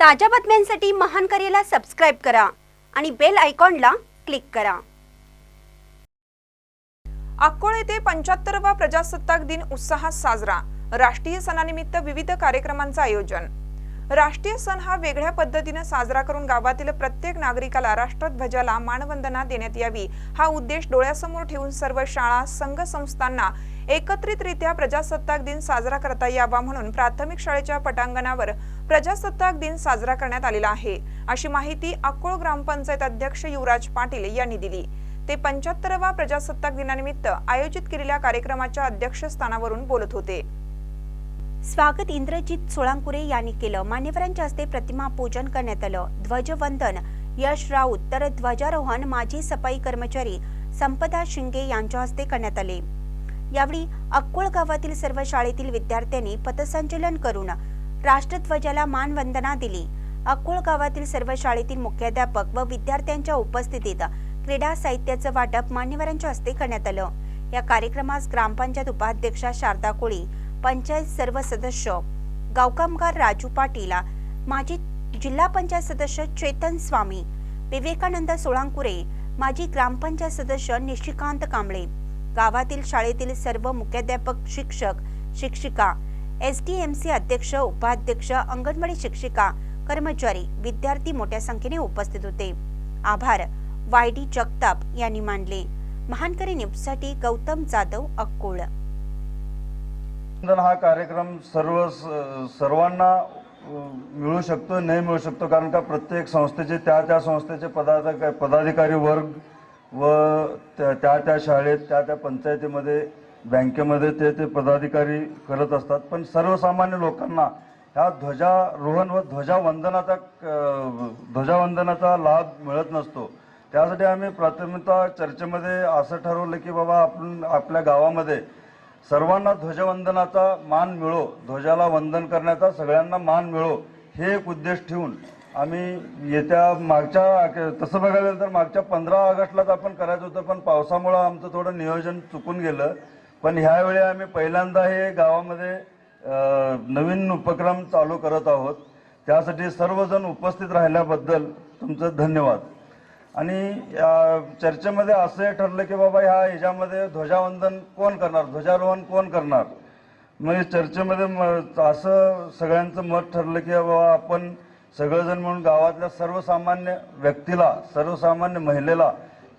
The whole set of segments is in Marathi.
ताज्या बातम्यांसाठी महान करेला सबस्क्राईब करा आणि बेल आयकॉनला क्लिक करा. अक्कोळ येथे पंच्याहत्तरवा प्रजासत्ताक दिन उत्साहात साजरा. राष्ट्रीय सणानिमित्त विविध कार्यक्रमांचं आयोजन. राष्ट्रीय सण हा वेगळ्या पद्धतीनं साजरा करून गावातील प्रत्येक नागरिकाला राष्ट्रध्वजाला मानवंदना देण्यात यावी हा उद्देश डोळ्यासमोर ठेवून सर्व शाळा संघ संस्थांना एकत्रितरित्या प्रजासत्ताक दिन साजरा करता यावा म्हणून प्राथमिक शाळेच्या पटांगणावर प्रजासत्ताक दिन साजरा करण्यात आलेला आहे. अशी माहिती अक्कोळ ग्रामपंचायत अध्यक्ष युवराज पाटील यांनी दिली. ते पंच्याहत्तरवा प्रजासत्ताक दिनानिमित्त आयोजित केलेल्या कार्यक्रमाच्या अध्यक्षस्थानावरून बोलत होते. स्वागत इंद्रजित सोळांकुरे यांनी केलं. मान्यवरांच्या हस्ते प्रतिमा पूजन करण्यात आलं. ध्वजवंदन. यश राऊत. तर ध्वजारोहण माजी सफाई कर्मचारी संपदा शिंगे यांच्या हस्ते करण्यात आले. यावेळी अक्कोळ गावातील सर्व शाळेतील विद्यार्थ्यांनी पथसंचलन करून राष्ट्रध्वजाला मानवंदना दिली. अकोळ गावातील सर्व शाळेतील मुख्याध्यापक व विद्यार्थ्यांच्या उपस्थितीत क्रीडा साहित्याचं वाटप मान्यवरांच्या हस्ते करण्यात आलं. या कार्यक्रमास ग्रामपंचायत उपाध्यक्षा शारदा कोळी पंचायत सर्व सदस्य गावकामगार राजू पाटील माजी जिल्हा पंचायत सदस्य चेतन स्वामी विवेकानंद सोळांकुरे माजी ग्रामपंचायत सदस्य निशिकांत कांबळे गावातील शाळेतील सर्व मुख्याध्यापक शिक्षक शिक्षिका एस डी एम सी अध्यक्ष उपाध्यक्ष अंगणवाडी शिक्षिका कर्मचारी विद्यार्थी मोठ्या संख्येने उपस्थित होते. आभार. वाय डी जगताप यांनी मानले. महानकरी न्यूजसाठी गौतम जाधव अक्कोळ हा कार्यक्रम सर्व सर्वांना मिळू शकतो नाही मिळू शकतो कारण का प्रत्येक संस्थेचे त्या त्या संस्थेचे पदाधिका पदाधिकारी वर्ग व त्या त्या त्या शाळेत त्या त्या पंचायतीमध्ये बँकेमध्ये ते ते पदाधिकारी करत असतात. पण सर्वसामान्य लोकांना ह्या ध्वजारोहण व ध्वजावंदनाचा ध्वजावंदनाचा लाभ मिळत नसतो. त्यासाठी आम्ही प्राथमिकता चर्चेमध्ये असं ठरवलं की बाबा आपण आपल्या गावामध्ये सर्वांना ध्वजवंदनाचा मान मिळो ध्वजाला वंदन करण्याचा सगळ्यांना मान मिळो हे एक उद्देश ठेवून आम्ही येत्या मागच्या तसं बघायला गेलं तर मागच्या पंधरा ऑगस्टलाच आपण करायचं होतं पण पावसामुळं आमचं थोडं नियोजन चुकून गेलं. पण ह्यावेळी आम्ही पहिल्यांदा हे गावामध्ये नवीन उपक्रम चालू करत आहोत. त्यासाठी सर्वजण उपस्थित राहिल्याबद्दल तुमचं धन्यवाद. आणि या चर्चेमध्ये असं ठरलं की बाबा ह्या ह्याच्यामध्ये ध्वजावंदन कोण करणार? ध्वजारोहण कोण करणार? म्हणजे चर्चेमध्ये म- असं सगळ्यांचं मत ठरलं की बाबा आपण सगळेजण म्हणून गावातल्या सर्वसामान्य व्यक्तीला सर्वसामान्य महिलेला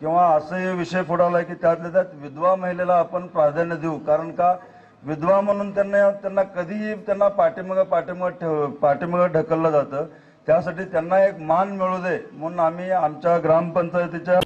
किंवा असंही विषय पुढाला की त्यातल्या त्यात विधवा महिलेला आपण प्राधान्य देऊ. कारण का? विधवा म्हणून त्यांना त्यांना कधीही त्यांना पाठीमागं पाठीमागं ठेव पाठीमागं ढकललं जातं. त्यासाठी त्यांना एक मान मिळू दे. म्हणून आम्ही आमच्या ग्रामपंचायतीच्या